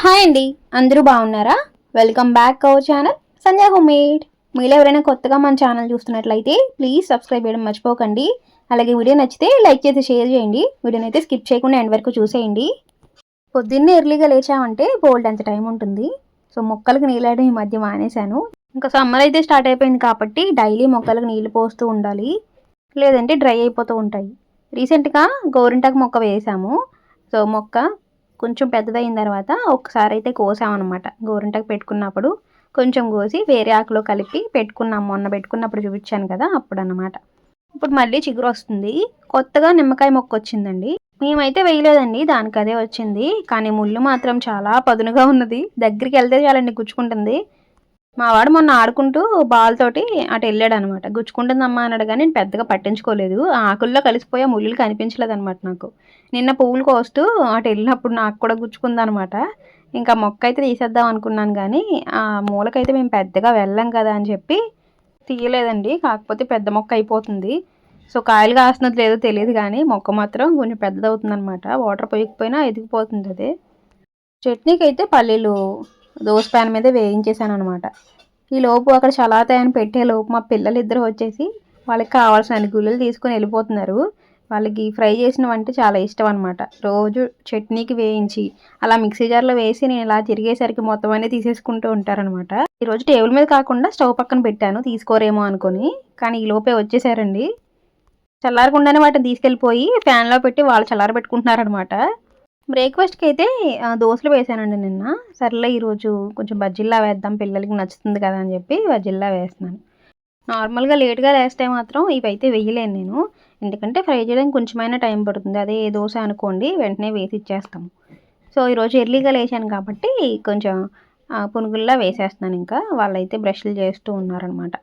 Hi అండి అందరూ బాగున్నారా? Welcome back our channel Sandhya homemade మీరు ఎవరైనా కొత్తగా మన ఛానల్ చూస్తున్నట్లయితే ప్లీజ్ సబ్స్క్రైబ్ చేయడం మర్చిపోకండి. అలాగే వీడియో నచ్చితే లైక్ చేసి షేర్ చేయండి. వీడియోని అయితే స్కిప్ చేయకుండా ఎండ్ వరకు చూసేయండి. పొద్దున్నే ఎర్లీగా లేచామంటే బోల్డ్ అంత టైం ఉంటుంది. సో మొక్కలకు నీళ్ళడం ఈ మధ్య మానేశాను. ఇంకా సమ్మర్ అయితే స్టార్ట్ అయిపోయింది కాబట్టి డైలీ మొక్కలకు నీళ్ళు పోస్తూ ఉండాలి. లేదంటే డ్రై అయిపోతూ ఉంటాయి. రీసెంట్గా గోరింటాకు మొక్క వేసాము. సో మొక్క కొంచెం పెద్దదైన తర్వాత ఒకసారి అయితే కోసామన్నమాట. గోరింటకు పెట్టుకున్నప్పుడు కొంచెం కోసి వేరే ఆకులో కలిపి పెట్టుకున్నాం మొన్న పెట్టుకున్నప్పుడు చూపించాను కదా అప్పుడు అనమాట ఇప్పుడు మళ్ళీ చిగురు వస్తుంది కొత్తగా నిమ్మకాయ మొక్క వచ్చిందండి. మేమైతే వేయలేదండి దానికి అదే వచ్చింది. కానీ ముళ్ళు మాత్రం చాలా పదునుగా ఉన్నది. దగ్గరికి వెళ్తే చాలండి గుచ్చుకుంటుంది. మా వాడు మొన్న ఆడుకుంటూ బాల్ తోటి అటు వెళ్ళాడు అనమాట గుచ్చుకుంటుందమ్మా అన్నాడు కానీ నేను పెద్దగా పట్టించుకోలేదు. ఆకుల్లో కలిసిపోయే ముళ్ళు కనిపించలేదు అనమాట నాకు. నిన్న పువ్వులు కోస్తూ అటు వెళ్ళినప్పుడు నాకు కూడా గుచ్చుకుందనమాట. ఇంకా మొక్క అయితే తీసేద్దాం అనుకున్నాను కానీ ఆ మూలకైతే మేము పెద్దగా వెళ్ళాం కదా అని చెప్పి తీయలేదండి. కాకపోతే పెద్ద మొక్క అయిపోతుంది. సో కాయలు కాస్తున్నది లేదో తెలియదు కానీ మొక్క మాత్రం కొంచెం పెద్దదవుతుంది అనమాట వాటర్ పోయకపోయినా ఎదిగిపోతుంది అది. చట్నీకి అయితే పల్లీలు దోశ ప్యాన్ మీద వేయించేసాను అనమాట ఈ లోపు అక్కడ చలాతాయని పెట్టే లోపు మా పిల్లలు ఇద్దరు వచ్చేసి వాళ్ళకి కావాల్సిన అన్ని గుళ్ళలు తీసుకొని వెళ్ళిపోతున్నారు. వాళ్ళకి ఫ్రై చేసినవి అంటే చాలా ఇష్టం అనమాట రోజు చట్నీకి వేయించి అలా మిక్సీ జార్లో వేసి నేను ఇలా తిరిగేసరికి మొత్తం అన్నీ తీసేసుకుంటూ ఉంటారనమాట ఈరోజు టేబుల్ మీద కాకుండా స్టవ్ పక్కన పెట్టాను తీసుకోరేమో అనుకొని. కానీ ఈ లోపే వచ్చేసారండి. చల్లారకుండానే వాటిని తీసుకెళ్ళిపోయి ఫ్యాన్లో పెట్టి వాళ్ళు చల్లారబెట్టుకుంటున్నారనమాట బ్రేక్ఫాస్ట్కి అయితే ఆ, దోశలు వేసానండి నిన్న. సర్లే ఈరోజు కొంచెం బజ్జిల్లా వేద్దాం పిల్లలకి నచ్చుతుంది కదా అని చెప్పి బజ్జిల్లా వేస్తున్నాను. నార్మల్గా లేట్గా లేస్తే మాత్రం ఇవైతే వేయలేను నేను. ఎందుకంటే ఫ్రై చేయడానికి కొంచెమైనా టైం పడుతుంది. అదే ఏ దోశ అనుకోండి వెంటనే వేసి ఇచ్చేస్తాము. సో ఈరోజు ఎర్లీగా లేచాను కాబట్టి కొంచెం పునుగుల్లా వేసేస్తున్నాను ఇంకా. వాళ్ళైతే బ్రష్లు చేస్తూ ఉన్నారనమాట.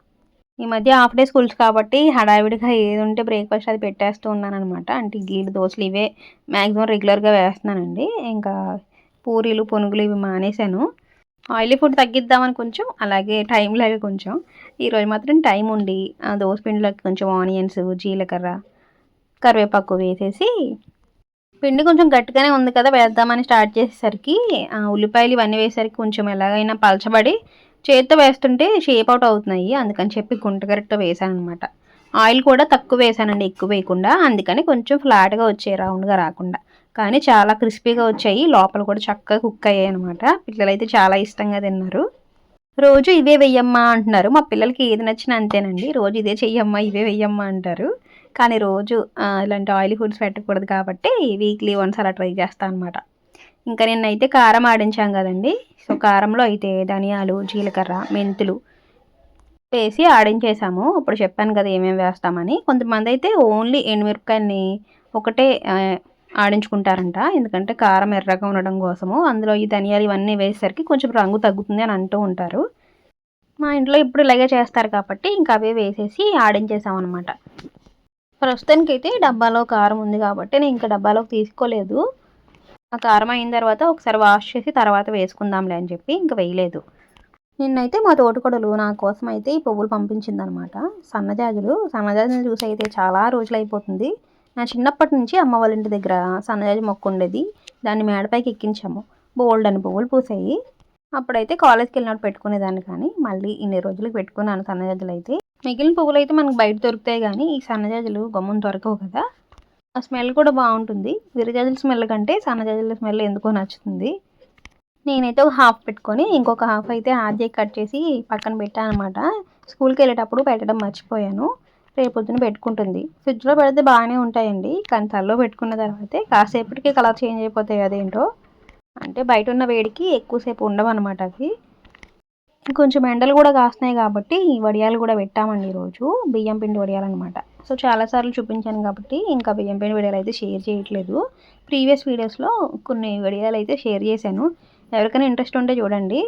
ఈ మధ్య హాఫ్ డే స్కూల్స్ కాబట్టి హడావిడిగా ఏది ఉంటే బ్రేక్ఫాస్ట్ అది పెట్టేస్తూ ఉన్నాను అనమాట అంటే ఇడ్లీలు దోశలు ఇవే మ్యాక్సిమం రెగ్యులర్గా వేస్తున్నానండి. ఇంకా పూరీలు పునుగులు ఇవి మానేశాను. ఆయిలీ ఫుడ్ తగ్గిద్దామని కొంచెం అలాగే టైం లాగే కొంచెం. ఈరోజు మాత్రం టైం ఉండి ఆ దోశ పిండిలోకి కొంచెం ఆనియన్స్ జీలకర్ర కరివేపాకు వేసేసి పిండి కొంచెం గట్టిగానే ఉంది కదా వేద్దామని స్టార్ట్ చేసేసరికి ఆ ఉల్లిపాయలు ఇవన్నీ వేసేసరికి కొంచెం ఎలాగైనా పలచబడి చేత్తో వేస్తుంటే షేప్ అవుట్ అవుతున్నాయి. అందుకని చెప్పి గుంట గరిటతో వేసాను అనమాట ఆయిల్ కూడా తక్కువ వేసానండి ఎక్కువ వేయకుండా. అందుకని కొంచెం ఫ్లాట్గా వచ్చాయి రౌండ్గా రాకుండా. కానీ చాలా క్రిస్పీగా వచ్చాయి. లోపల కూడా చక్కగా కుక్ అయ్యాయి అనమాట పిల్లలైతే చాలా ఇష్టంగా తిన్నారు. రోజు ఇవే వెయ్యమ్మా అంటున్నారు. మా పిల్లలకి ఏది నచ్చినా అంతేనండి. రోజు ఇదే చెయ్యమ్మా ఇవే వెయ్యమ్మా అంటారు. కానీ రోజు ఇలాంటి ఆయిల్ ఫుడ్స్ పెట్టకూడదు కాబట్టి వీక్లీ వన్స్ అలా ట్రై చేస్తాను అనమాట ఇంకా నిన్నైతే కారం ఆడించాం కదండి. సో కారంలో అయితే ధనియాలు జీలకర్ర మెంతులు వేసి ఆడించేసాము. అప్పుడు చెప్పాను కదా ఏమేమి వేస్తామని. కొంతమంది అయితే ఓన్లీ ఎండుమిరపకాయని ఒకటే ఆడించుకుంటారంట. ఎందుకంటే కారం ఎర్రగా ఉండడం కోసము. అందులో ఈ ధనియాలు ఇవన్నీ వేసేసరికి కొంచెం రంగు తగ్గుతుంది అని అంటూ ఉంటారు. మా ఇంట్లో ఇప్పుడు ఇలాగే చేస్తారు కాబట్టి ఇంకా అవే వేసేసి ఆడించేసామన్నమాట. అనమాట ప్రస్తుతానికి అయితే డబ్బాలో కారం ఉంది కాబట్టి నేను ఇంకా డబ్బాలోకి తీసుకోలేదు. ఆ కారం అయిన తర్వాత ఒకసారి వాష్ చేసి తర్వాత వేసుకుందాంలే అని చెప్పి ఇంకా వేయలేదు. నిన్నైతే మా తోటకొడలు నా కోసం అయితే ఈ పువ్వులు పంపించిందనమాట. సన్నజాజులు సన్నజాజులు చూసి అయితే చాలా రోజులు అయిపోతుంది నా చిన్నప్పటి నుంచి అమ్మ వాళ్ళ ఇంటి దగ్గర సన్నజాజి మొక్క ఉండేది. దాన్ని మేడపైకి ఎక్కించాము. బోల్డ్ అని పువ్వులు పూసాయి. అప్పుడైతే కాలేజ్కి వెళ్ళినప్పుడు పెట్టుకునేదాన్ని కానీ మళ్ళీ ఇన్ని రోజులకు పెట్టుకున్నాను సన్నజాజులు అయితే. మిగిలిన పువ్వులు అయితే మనకు బయట దొరుకుతాయి కానీ ఈ సన్నజాజులు గమ్మున దొరకవు కదా. ఆ స్మెల్ కూడా బాగుంటుంది. విరజాజుల స్మెల్ కంటే సన్నజాజుల స్మెల్ ఎందుకో నచ్చుతుంది. నేనైతే ఒక హాఫ్ పెట్టుకొని ఇంకొక హాఫ్ అయితే ఆద్య కట్ చేసి పక్కన పెట్టాను అనమాట స్కూల్కి వెళ్ళేటప్పుడు పెట్టడం మర్చిపోయాను. రేపొద్దున పెట్టుకుంటుంది. ఫ్రిడ్జ్లో పెడితే బాగానే ఉంటాయండి. కానీ తల్లో పెట్టుకున్న తర్వాతే కాసేపటికి కలర్ చేంజ్ అయిపోతాయి అదేంటో. అంటే బయట ఉన్న వేడికి ఎక్కువసేపు ఉండవు అనమాట అవి. కొంచెం ఎండలు కూడా కాస్తున్నాయి కాబట్టి ఈ వడియాలు కూడా పెట్టామండి ఈరోజు. బియ్యం పిండి వడియాలు అనమాట సో చాలాసార్లు చూపించాను కాబట్టి ఇంకా బియ్యం పిండి వడియాలు అయితే షేర్ చేయట్లేదు. ప్రీవియస్ వీడియోస్లో కొన్ని వడియాలు అయితే షేర్ చేశాను. ఎవరికైనా ఇంట్రెస్ట్ ఉంటే చూడండి.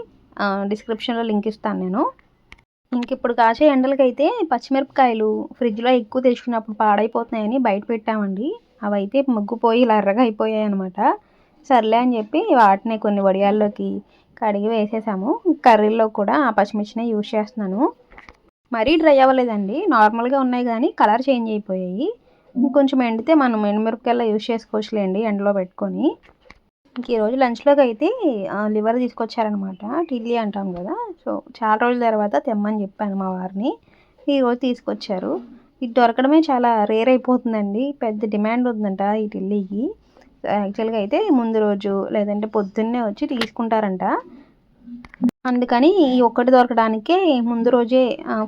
డిస్క్రిప్షన్లో లింక్ ఇస్తాను నేను. ఇంక ఇప్పుడు కాసే ఎండలకైతే పచ్చిమిరపకాయలు ఫ్రిడ్జ్లో ఎక్కువ తెచ్చుకున్నప్పుడు పాడైపోతున్నాయని బయట పెట్టామండి. అవి అయితే మగ్గుపోయి ఇలా ఎర్రగా అయిపోయాయి అనమాట సర్లే అని చెప్పి వాటిని కొన్ని వడియాల్లోకి కడిగి వేసేసాము. కర్రీలో కూడా ఆ పచ్చిమిర్చినే యూజ్ చేస్తున్నాను. మరీ డ్రై అవ్వలేదండి. నార్మల్గా ఉన్నాయి కానీ కలర్ చేంజ్ అయిపోయాయి. కొంచెం ఎండితే మనం ఎండుమిరపకాయలా యూజ్ చేసుకోవచ్చులేండి ఎండలో పెట్టుకొని. ఇంక ఈరోజు లంచ్లోకి అయితే లివర్ తీసుకొచ్చారనమాట. టిల్లీ అంటాం కదా. సో చాలా రోజుల తర్వాత తెమ్మని చెప్పాను మా వారిని. ఈరోజు తీసుకొచ్చారు. ఇది దొరకడమే చాలా రేర్ అయిపోతుందండి. పెద్ద డిమాండ్ ఉందంట ఈ టిల్లీకి. యాక్చువల్గా అయితే ముందు రోజు లేదంటే పొద్దున్నే వచ్చి తీసుకుంటారంట. అందుకని ఈ ఒక్కటి దొరకడానికే ముందు రోజే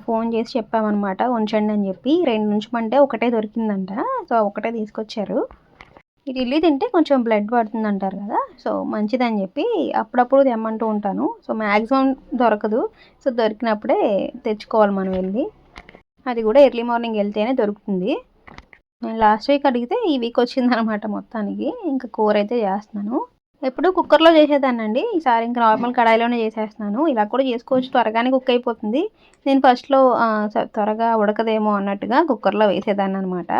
ఫోన్ చేసి చెప్పామన్నమాట. ఉంచండి అని చెప్పి. రెండు ఉంచమంటే ఒకటే దొరికిందంట. సో ఒకటే తీసుకొచ్చారు. ఇది ఇల్లి తింటే కొంచెం బ్లడ్ పడుతుంది అంటారు కదా. సో మంచిదని చెప్పి అప్పుడప్పుడు తెమ్మంటూ ఉంటాను. సో మ్యాక్సిమం దొరకదు. సో దొరికినప్పుడే తెచ్చుకోవాలి మనం వెళ్ళి. అది కూడా ఎర్లీ మార్నింగ్ వెళ్తేనే దొరుకుతుంది. నేను లాస్ట్ వీక్ అడిగితే ఈ వీక్ వచ్చిందనమాట మొత్తానికి. ఇంకా కూర అయితే చేస్తున్నాను. ఎప్పుడు కుక్కర్లో చేసేదానండి ఈసారి ఇంకా నార్మల్ కడాయిలోనే చేసేస్తున్నాను. ఇలా కూడా చేసుకోవచ్చు. త్వరగానే కుక్ అయిపోతుంది. నేను ఫస్ట్లో త్వరగా ఉడకదేమో అన్నట్టుగా కుక్కర్లో వేసేదాన్ని అనమాట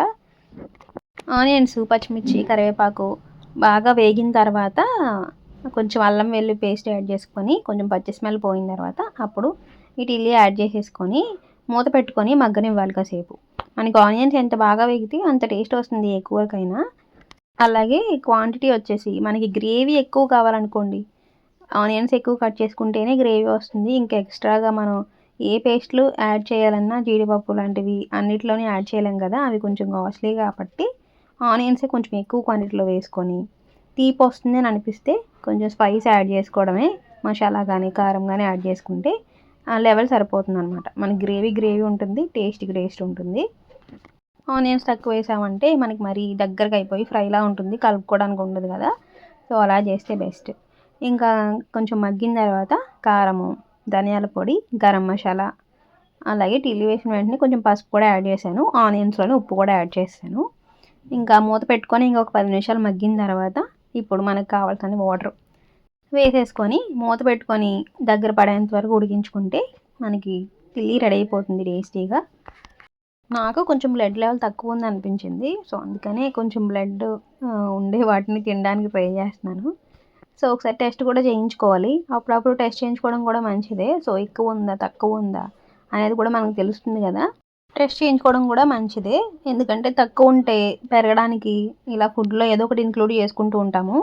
ఆనియన్స్ పచ్చిమిర్చి కరివేపాకు బాగా వేగిన తర్వాత కొంచెం అల్లం వెల్లి పేస్ట్ యాడ్ చేసుకొని కొంచెం పచ్చి స్మెల్ పోయిన తర్వాత అప్పుడు ఈ యాడ్ చేసేసుకొని మూత పెట్టుకొని మగ్గనివ్వాలి కాసేపు. మనకి ఆనియన్స్ ఎంత బాగా వేగితే అంత టేస్ట్ వస్తుంది ఏ కూరకైనా. అలాగే క్వాంటిటీ వచ్చేసి మనకి గ్రేవీ ఎక్కువ కావాలనుకోండి. ఆనియన్స్ ఎక్కువ కట్ చేసుకుంటేనే గ్రేవీ వస్తుంది. ఇంకా ఎక్స్ట్రాగా మనం ఏ పేస్ట్లు యాడ్ చేయాలన్నా జీడిపప్పు లాంటివి అన్నిట్లోనే యాడ్ చేయలేం కదా అవి కొంచెం కాస్ట్లీ కాబట్టి ఆనియన్సే కొంచెం ఎక్కువ క్వాంటిటీలో వేసుకొని తీపి వస్తుంది అని అనిపిస్తే కొంచెం స్పైస్ యాడ్ చేసుకోవడమే మసాలా కానీ కారం కానీ యాడ్ చేసుకుంటే లెవెల్ సరిపోతుంది అనమాట మనకి గ్రేవీ గ్రేవీ ఉంటుంది టేస్ట్కి టేస్ట్ ఉంటుంది. ఆనియన్స్ తక్కువ వేసామంటే మనకి మరీ దగ్గరగా అయిపోయి ఫ్రైలా ఉంటుంది కలుపుకోవడానికి ఉండదు కదా. సో అలా చేస్తే బెస్ట్. ఇంకా కొంచెం మగ్గిన తర్వాత కారము ధనియాల పొడి గరం మసాలా అలాగే టిల్లి వేసిన వెంటనే కొంచెం పసుపు కూడా యాడ్ చేశాను. ఆనియన్స్లోనే ఉప్పు కూడా యాడ్ చేశాను ఇంకా మూత పెట్టుకొని ఇంకొక పది నిమిషాలు మగ్గిన తర్వాత ఇప్పుడు మనకు కావాల్సిన వాటర్ వేసేసుకొని మూత పెట్టుకొని దగ్గర పడేంత వరకు ఉడికించుకుంటే మనకి పిల్లి రెడీ అయిపోతుంది టేస్టీగా. నాకు కొంచెం బ్లడ్ లెవెల్ తక్కువ ఉంది అనిపించింది. సో అందుకనే కొంచెం బ్లడ్ ఉండే వాటిని తినడానికి ట్రై చేస్తున్నాను. సో ఒకసారి టెస్ట్ కూడా చేయించుకోవాలి. అప్పుడప్పుడు టెస్ట్ చేయించుకోవడం కూడా మంచిదే. సో ఎక్కువ ఉందా తక్కువ ఉందా అనేది కూడా మనకు తెలుస్తుంది కదా. టెస్ట్ చేయించుకోవడం కూడా మంచిదే. ఎందుకంటే తక్కువ ఉంటే పెరగడానికి ఇలా ఫుడ్లో ఏదో ఒకటి ఇంక్లూడ్ చేసుకుంటూ ఉంటాము.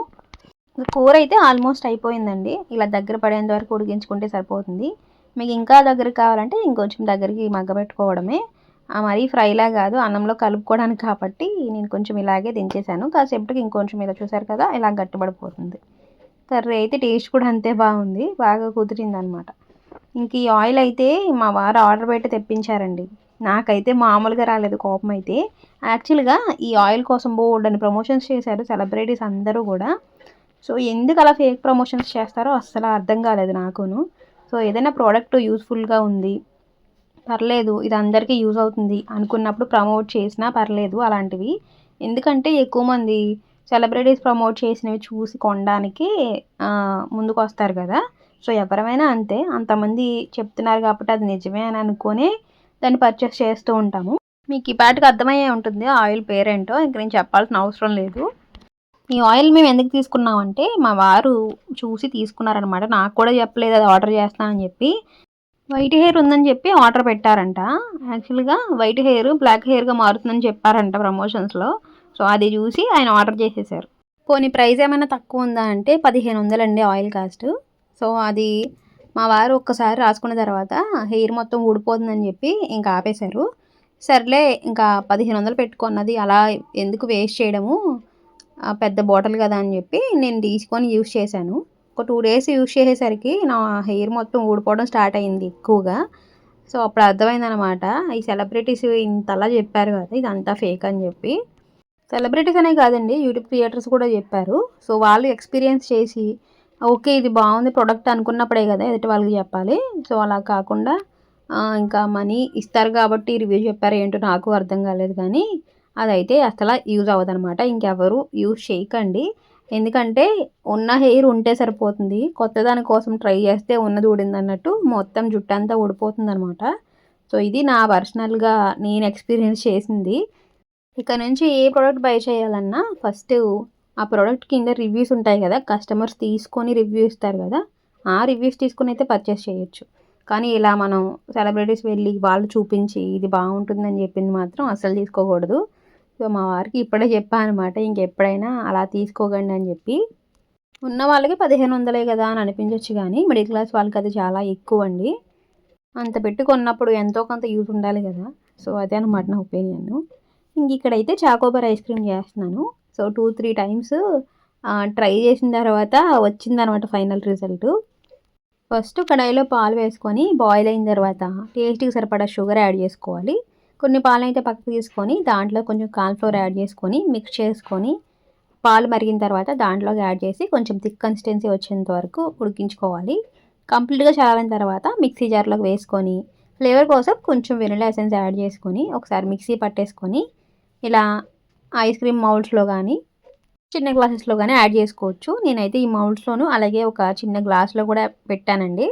కూర అయితే ఆల్మోస్ట్ అయిపోయిందండి. ఇలా దగ్గర పడేంత వరకు ఉడికించుకుంటే సరిపోతుంది. మీకు ఇంకా దగ్గర కావాలంటే ఇంకొంచెం దగ్గరికి మగ్గబెట్టుకోవడమే మరీ ఫ్రైలా కాదు అన్నంలో కలుపుకోవడానికి కాబట్టి నేను కొంచెం ఇలాగే దించేసాను కాసేపటికి ఇంకొంచెం ఇలా చూసారు కదా ఇలా గట్టిపడిపోతుంది. కర్రీ అయితే టేస్ట్ కూడా అంతే బాగుంది బాగా కుదిరింది అనమాట ఇంక ఈ ఆయిల్ అయితే మా వారు ఆర్డర్ పెట్టి తెప్పించారండి. నాకైతే మామూలుగా రాలేదు కోపం అయితే. యాక్చువల్గా ఈ ఆయిల్ కోసం బోర్డు అని ప్రమోషన్స్ చేశారు సెలబ్రిటీస్ అందరూ కూడా. సో ఎందుకు అలా ఫేక్ ప్రమోషన్స్ చేస్తారో అస్సలు అర్థం కాలేదు నాకును. సో ఏదైనా ప్రోడక్ట్ యూస్ఫుల్గా ఉంది పర్లేదు ఇది అందరికీ యూజ్ అవుతుంది అనుకున్నప్పుడు ప్రమోట్ చేసినా పర్లేదు అలాంటివి. ఎందుకంటే ఎక్కువ మంది సెలబ్రిటీస్ ప్రమోట్ చేసినవి చూసి కొనడానికి ముందుకు వస్తారు కదా. సో ఎవరమైనా అంతే అంతమంది చెప్తున్నారు కాబట్టి అది నిజమే అని అనుకునే దాన్ని పర్చేస్ చేస్తూ ఉంటాము. మీకు ఈ పాటికి అర్థమయ్యే ఉంటుంది ఆయిల్ పేరేంటో ఇంక నేను చెప్పాల్సిన అవసరం లేదు. ఈ ఆయిల్ మేము ఎందుకు తీసుకున్నామంటే మా వారు చూసి తీసుకున్నారనమాట నాకు కూడా చెప్పలేదు అది ఆర్డర్ చేస్తానని చెప్పి. వైట్ హెయిర్ ఉందని చెప్పి ఆర్డర్ పెట్టారంట. యాక్చువల్గా వైట్ హెయిర్ బ్లాక్ హెయిర్గా మారుతుందని చెప్పారంట ప్రమోషన్స్లో. సో అది చూసి ఆయన ఆర్డర్ చేసేసారు. పోనీ ప్రైస్ ఏమైనా తక్కువ ఉందా అంటే పదిహేను వందలండి ఆయిల్ కాస్ట్. సో అది మా వారు ఒక్కసారి రాసుకున్న తర్వాత హెయిర్ మొత్తం ఊడిపోతుందని చెప్పి ఇంకా ఆపేశారు. సర్లే ఇంకా పదిహేను వందలు పెట్టుకున్నది అలా ఎందుకు వేస్ట్ చేయడము? పెద్ద బాటిల్ కదా అని చెప్పి నేను తీసుకొని యూస్ చేశాను. ఒక టూ డేస్ యూస్ చేసేసరికి నా హెయిర్ మొత్తం ఊడిపోవడం స్టార్ట్ అయింది ఎక్కువగా. సో అప్పుడు అర్థమైందనమాట ఈ సెలబ్రిటీస్ ఇంతలా చెప్పారు కదా ఇదంతా ఫేక్ అని చెప్పి. సెలబ్రిటీస్ అనే కాదండి యూట్యూబ్ క్రియేటర్స్ కూడా చెప్పారు. సో వాళ్ళు ఎక్స్పీరియన్స్ చేసి ఓకే ఇది బాగుంది ప్రోడక్ట్ అనుకున్నప్పుడే కదా ఎదుటి వాళ్ళకి చెప్పాలి. సో అలా కాకుండా ఇంకా మనీ ఇస్తారు కాబట్టి రివ్యూ చెప్పారు ఏంటో నాకు అర్థం కాలేదు కానీ అదైతే అసలు యూజ్ అవ్వదనమాట. ఇంకెవరు యూజ్ చేయకండి. ఎందుకంటే ఉన్న హెయిర్ ఉంటే సరిపోతుంది. కొత్త దాని కోసం ట్రై చేస్తే ఉన్నది ఊడింది అన్నట్టు మొత్తం జుట్టు అంతా ఊడిపోతుంది అనమాట సో ఇది నా పర్సనల్గా నేను ఎక్స్పీరియన్స్ చేసింది. ఇక నుంచి ఏ ప్రోడక్ట్ బై చేయాలన్నా ఫస్ట్ ఆ ప్రోడక్ట్ కింద రివ్యూస్ ఉంటాయి కదా కస్టమర్స్ తీసుకొని రివ్యూ ఇస్తారు కదా ఆ రివ్యూస్ తీసుకొని అయితే పర్చేస్ చేయొచ్చు. కానీ ఇలా మనం సెలబ్రిటీస్ వెళ్ళి వాళ్ళు చూపించి ఇది బాగుంటుందని చెప్పింది మాత్రం అసలు తీసుకోకూడదు. సో మా వారికి ఇప్పుడే చెప్పాను అనమాట ఇంకెప్పుడైనా అలా తీసుకోకండి అని చెప్పి. ఉన్న వాళ్ళకి పదిహేను వందలే కదా అని అనిపించవచ్చు కానీ మిడిల్ క్లాస్ వాళ్ళకి అది చాలా ఎక్కువ అండి అంత పెట్టి కొన్నప్పుడు ఎంతో కొంత యూజ్ ఉండాలి కదా. సో అదే అనమాట నా ఒపీనియన్. ఇంక ఇక్కడైతే చాకోబార్ ఐస్ క్రీమ్ చేస్తున్నాను. So two three times try చేసిన తర్వాత వచ్చిందనమాట ఫైనల్ రిజల్ట్. ఫస్ట్ కడాయిలో పాలు వేసుకొని బాయిల్ అయిన తర్వాత టేస్ట్కి సరిపడా షుగర్ యాడ్ చేసుకోవాలి. కొన్ని పాలు అయితే పక్కకు తీసుకొని దాంట్లో కొంచెం కార్న్ఫ్లోర్ యాడ్ చేసుకొని మిక్స్ చేసుకొని పాలు మరిగిన తర్వాత దాంట్లోకి యాడ్ చేసి కొంచెం థిక్ కన్సిస్టెన్సీ వచ్చేంత వరకు ఉడికించుకోవాలి. కంప్లీట్గా చల్లారిన తర్వాత మిక్సీ జార్లోకి వేసుకొని ఫ్లేవర్ కోసం కొంచెం వెనిలా ఎసెన్స్ యాడ్ చేసుకొని ఒకసారి మిక్సీ పట్టేసుకొని ఇలా ఐస్ క్రీమ్ మౌల్డ్స్లో కానీ చిన్న గ్లాసెస్లో కానీ యాడ్ చేసుకోవచ్చు. నేనైతే ఈ మౌల్డ్స్లోను అలాగే ఒక చిన్న గ్లాస్లో కూడా పెట్టానండి.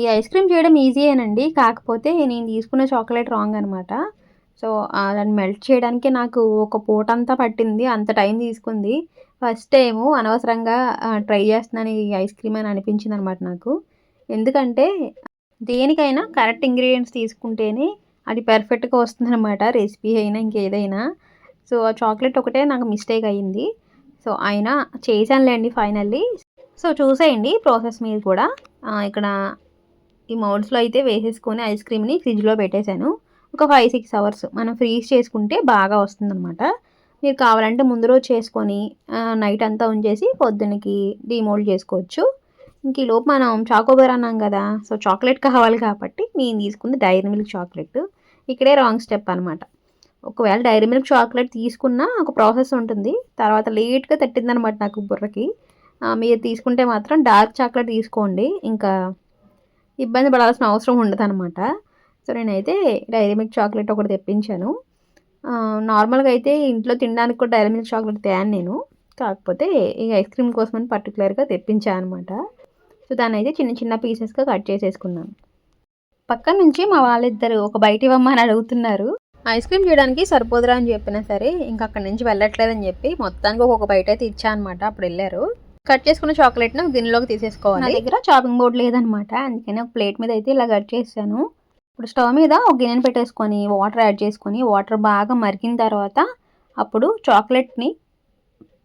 ఈ ఐస్ క్రీమ్ చేయడం ఈజీయేనండి. కాకపోతే నేను తీసుకున్న చాక్లెట్ రాంగ్ అనమాట సో దాన్ని మెల్ట్ చేయడానికి నాకు ఒక పూట అంతా పట్టింది. అంత టైం తీసుకుంది. ఫస్ట్ టైము అనవసరంగా ట్రై చేస్తున్నాను ఈ ఐస్ క్రీమ్ అని అనిపించింది అనమాట నాకు. ఎందుకంటే దేనికైనా కరెక్ట్ ఇంగ్రీడియంట్స్ తీసుకుంటేనే అది పర్ఫెక్ట్గా వస్తుందన్నమాట. రెసిపీ అయినా ఇంకేదైనా. సో ఆ చాక్లెట్ ఒకటే నాకు మిస్టేక్ అయ్యింది. సో అయినా చేశానులేండి ఫైనల్లీ. సో చూసేయండి ప్రాసెస్ మీరు కూడా. ఇక్కడ ఈ మౌల్డ్స్లో అయితే వేసేసుకొని ఐస్ క్రీమ్ని ఫ్రిడ్జ్లో పెట్టేశాను. ఒక ఫైవ్ సిక్స్ అవర్స్ మనం ఫ్రీజ్ చేసుకుంటే బాగా వస్తుందన్నమాట. మీరు కావాలంటే ముందు రోజు చేసుకొని నైట్ అంతా ఉంచేసి పొద్దున్నకి డిమోల్డ్ చేసుకోవచ్చు. ఇంక ఈ లోపు మనం చాకోబార్ అన్నాం కదా సో చాక్లెట్ కావాలి కాబట్టి నేను తీసుకుంది డైరీ మిల్క్ చాక్లెట్. ఇక్కడే రాంగ్ స్టెప్ అనమాట ఒకవేళ డైరీ మిల్క్ చాక్లెట్ తీసుకున్నా ఒక ప్రాసెస్ ఉంటుంది. తర్వాత లేట్గా తట్టిందనమాట నాకు బుర్రకి. మీరు తీసుకుంటే మాత్రం డార్క్ చాక్లెట్ తీసుకోండి. ఇంకా ఇబ్బంది పడాల్సిన అవసరం ఉండదు అనమాట సో నేనైతే డైరీ మిల్క్ చాక్లెట్ ఒకటి తెప్పించాను. నార్మల్గా అయితే ఇంట్లో తినడానికి కూడా డైరీ మిల్క్ చాక్లెట్ తేను నేను. కాకపోతే ఈ ఐస్ క్రీమ్ కోసమని పర్టికులర్గా తెప్పించాను అనమాట సో దాన్ని అయితే చిన్న చిన్న పీసెస్గా కట్ చేసేసుకున్నాను. పక్క నుంచి మా వాళ్ళిద్దరు ఒక బయట ఇవ్వమ్మని అడుగుతున్నారు. ఐస్ క్రీమ్ చేయడానికి సరిపోదురా అని చెప్పినా సరే ఇంకా అక్కడి నుంచి వెళ్ళట్లేదని చెప్పి మొత్తానికి ఒక్కొక్క బయట అయితే ఇచ్చా అనమాట అప్పుడు వెళ్ళారు. కట్ చేసుకున్న చాక్లెట్ను గిన్నెలోకి తీసేసుకోవాలి. నా దగ్గర చాపింగ్ బోర్డ్ లేదనమాట. అందుకని ఒక ప్లేట్ మీద అయితే ఇలా కట్ చేశాను. ఇప్పుడు స్టవ్ మీద ఒక గిన్నెను పెట్టేసుకొని వాటర్ యాడ్ చేసుకొని వాటర్ బాగా మరిగిన తర్వాత అప్పుడు చాక్లెట్ని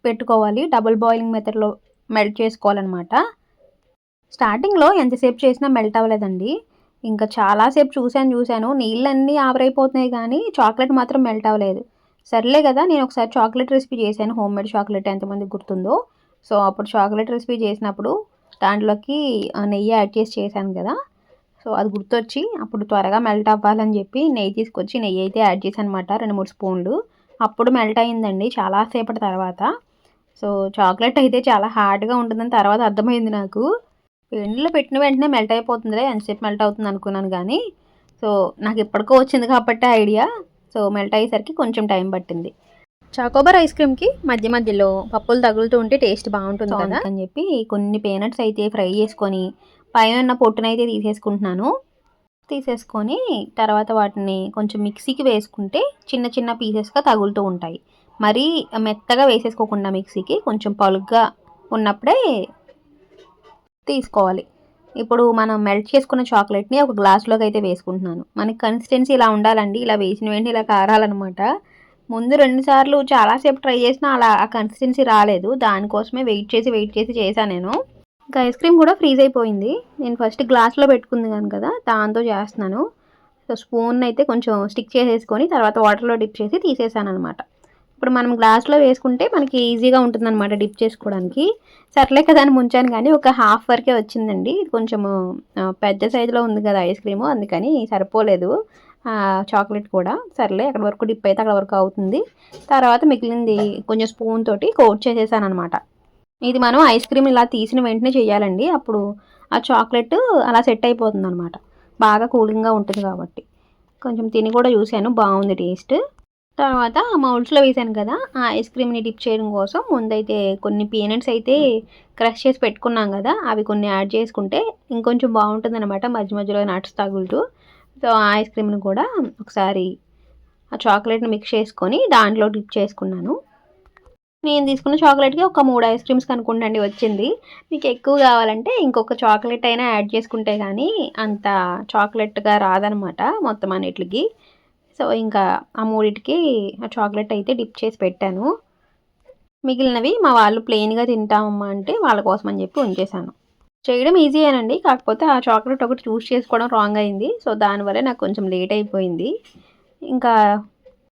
పెట్టుకోవాలి. డబుల్ బాయిలింగ్ మెథడ్లో మెల్ట్ చేసుకోవాలన్నమాట స్టార్టింగ్లో ఎంతసేపు చేసినా మెల్ట్ అవ్వలేదండి. ఇంకా చాలాసేపు చూశాను చూశాను. నీళ్ళన్నీ ఆవిరైపోతున్నాయి కానీ చాక్లెట్ మాత్రం మెల్ట్ అవ్వలేదు. సర్లే కదా నేను ఒకసారి చాక్లెట్ రెసిపీ చేశాను. హోమ్ మేడ్ చాక్లెట్ ఎంతమంది గుర్తుందో. సో అప్పుడు చాక్లెట్ రెసిపీ చేసినప్పుడు దాంట్లోకి నెయ్యి యాడ్ చేసి చేశాను కదా. సో అది గుర్తొచ్చి అప్పుడు త్వరగా మెల్ట్ అవ్వాలని చెప్పి నెయ్యి తీసుకొచ్చి నెయ్యి అయితే యాడ్ చేశాను అనమాట రెండు మూడు స్పూన్లు. అప్పుడు మెల్ట్ అయిందండి చాలాసేపటి తర్వాత. సో చాక్లెట్ అయితే చాలా హార్డ్గా ఉంటుందని తర్వాత అర్థమైంది నాకు. ఎండలో పెట్టిన వెంటనే మెల్ట్ అయిపోతుందిలే ఎంతసేపు మెల్ట్ అవుతుంది అనుకున్నాను కానీ సో నాకు ఇప్పటికో వచ్చింది కాబట్టి ఐడియా సో మెల్ట్ అయ్యేసరికి కొంచెం టైం పట్టింది. చాకోబార్ ఐస్ క్రీమ్కి మధ్య మధ్యలో పప్పులు తగులుతూ ఉంటే టేస్ట్ బాగుంటుంది కదా? అని చెప్పి కొన్ని పేనట్స్ అయితే ఫ్రై చేసుకొని పైన ఉన్న పొట్టునైతే తీసేసుకుంటున్నాను. తీసేసుకొని తర్వాత వాటిని కొంచెం మిక్సీకి వేసుకుంటే చిన్న చిన్న పీసెస్గా తగులుతూ ఉంటాయి. మరీ మెత్తగా వేసేసుకోకుండా మిక్సీకి కొంచెం పలుగ్గా ఉన్నప్పుడే తీసుకోవాలి. ఇప్పుడు మనం మెల్ట్ చేసుకున్న చాక్లెట్ని ఒక గ్లాస్లోకి అయితే వేసుకుంటున్నాను. మనకి కన్సిస్టెన్సీ ఇలా ఉండాలండి. ఇలా వేసిన వెంటనే ఇలా కారాలన్నమాట. ముందు రెండు సార్లు చాలాసేపు ట్రై చేసినా అలా ఆ కన్సిస్టెన్సీ రాలేదు. దానికోసమే వెయిట్ చేసి వెయిట్ చేసి చేశాను నేను. ఇంకా ఐస్ క్రీమ్ కూడా ఫ్రీజ్ అయిపోయింది. నేను ఫస్ట్ గ్లాస్లో పెట్టుకుంది కదా దాంతో చేస్తున్నాను. సో స్పూన్ అయితే కొంచెం స్టిక్ చేసేసుకొని తర్వాత వాటర్లో డిప్ చేసి తీసేసాను అనమాట ఇప్పుడు మనం గ్లాస్లో వేసుకుంటే మనకి ఈజీగా ఉంటుందన్నమాట డిప్ చేసుకోవడానికి. సర్లే కదా అని ముంచాను కానీ ఒక హాఫ్ వరకే వచ్చిందండి. కొంచెము పెద్ద సైజులో ఉంది కదా ఐస్ క్రీము అందుకని సరిపోలేదు. చాక్లెట్ కూడా. సర్లే అక్కడ వరకు డిప్ అయితే అక్కడ వరకు అవుతుంది. తర్వాత మిగిలింది కొంచెం స్పూన్ తోటి కోట్ చేసేసాను అనమాట ఇది మనం ఐస్ క్రీమ్ ఇలా తీసిన వెంటనే చేయాలండి. అప్పుడు ఆ చాక్లెట్ అలా సెట్ అయిపోతుంది అనమాట బాగా కూలింగ్గా ఉంటుంది కాబట్టి. కొంచెం తిని కూడా చూశాను బాగుంది టేస్ట్. తర్వాత మౌల్డ్స్లో వేసాను కదా ఆ ఐస్ క్రీమ్ని డిప్ చేయడం కోసం ముందైతే కొన్ని పీనట్స్ అయితే క్రష్ చేసి పెట్టుకున్నాం కదా అవి కొన్ని యాడ్ చేసుకుంటే ఇంకొంచెం బాగుంటుంది అనమాట మధ్య మధ్యలో నట్స్ తగులుతూ సో ఆ ఐస్ క్రీమ్ని కూడా ఒకసారి ఆ చాక్లెట్ని మిక్స్ చేసుకొని దాంట్లో డిప్ చేసుకున్నాను. నేను తీసుకున్న చాక్లెట్కి ఒక మూడు ఐస్ క్రీమ్స్ కనుక్కుంటండి వచ్చింది. మీకు ఎక్కువ కావాలంటే ఇంకొక చాక్లెట్ అయినా యాడ్ చేసుకుంటే కానీ అంత చాక్లెట్గా రాదనమాట మొత్తం అన్నిటికి. సో ఇంకా ఆ మూడింటికి ఆ చాక్లెట్ అయితే డిప్ చేసి పెట్టాను. మిగిలినవి మా వాళ్ళు ప్లెయిన్గా తింటామమ్మా అంటే వాళ్ళ కోసం అని చెప్పి ఉంచేసాను చేయడం ఈజీయేనండి కాకపోతే ఆ చాక్లెట్ ఒకటి చూస్ చేసుకోవడం రాంగ్ అయింది. సో దానివల్ల నాకు కొంచెం లేట్ అయిపోయింది. ఇంకా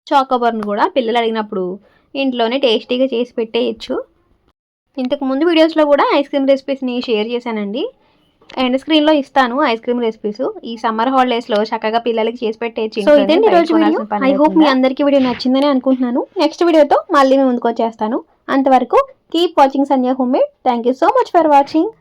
చాకోబార్ని కూడా పిల్లలు అడిగినప్పుడు ఇంట్లోనే టేస్టీగా చేసి పెట్టేయచ్చు. ఇంతకు ముందు వీడియోస్లో కూడా ఐస్ క్రీమ్ రెసిపీస్ని షేర్ చేశానండి. ఎండ్ స్క్రీన్లో ఇస్తాను ఐస్ క్రీమ్ రెసిపీస్ ఈ సమ్మర్ హాలిడేస్లో చక్కగా పిల్లలకి చేసి పెట్టేయచ్చు సో ఇదండి పని ఐ హోప్ మీ. అందరికీ వీడియో నచ్చిందని అనుకుంటున్నాను. నెక్స్ట్ వీడియోతో మళ్ళీ మీ ముందుకు వచ్చేస్తాను. అంతవరకు keep watching Sandhya home made thank you so much for watching